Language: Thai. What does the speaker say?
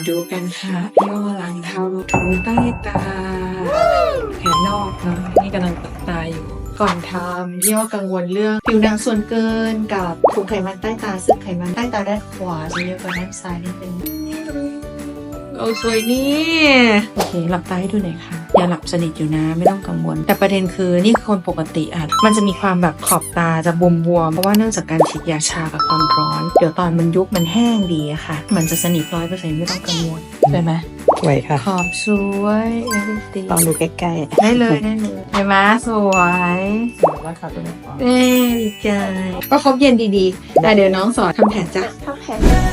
มาดูกันค่ะย่อหลังเท้ารูทูใต้ตาแขนนอกเนาะนี่กำลังตัดตาอยู่ก่อนทำพี่ว่ากังวลเรื่องผิวหนังส่วนเกินกับถุงไขมันใต้ตาซึ่งไขมันใต้ตาด้านขวาจะเยอะกว่าด้านซ้ายนิดนึง โอ้สวยนี่โอเค หลับตาให้ดูหน่อยค่ะ อย่าหลับสนิทอยู่นะไม่ต้องกังวล แต่ประเด็นคือนี่คนปกติอะมันจะมีความแบบขอบตาจะบวมๆเพราะว่าเนื่องจากการฉีดยาชากับความร้อน เดี๋ยวตอนมันยุบมันแห้งดีอะค่ะ มันจะสนิทร้อยเปอร์เซ็นต์ไม่ต้องกังวลใช่ไหมสวยค่ะ ขอบสวยเอวิตีลองดูใกล้ๆ ได้เลยได้เลยเห็นไหมสวยแล้วค่ะตัวนี้เอ้ดีใจก็ครบเย็นดีๆแต่เดี๋ยวน้องสอนทำแผนจ้ะทำแผน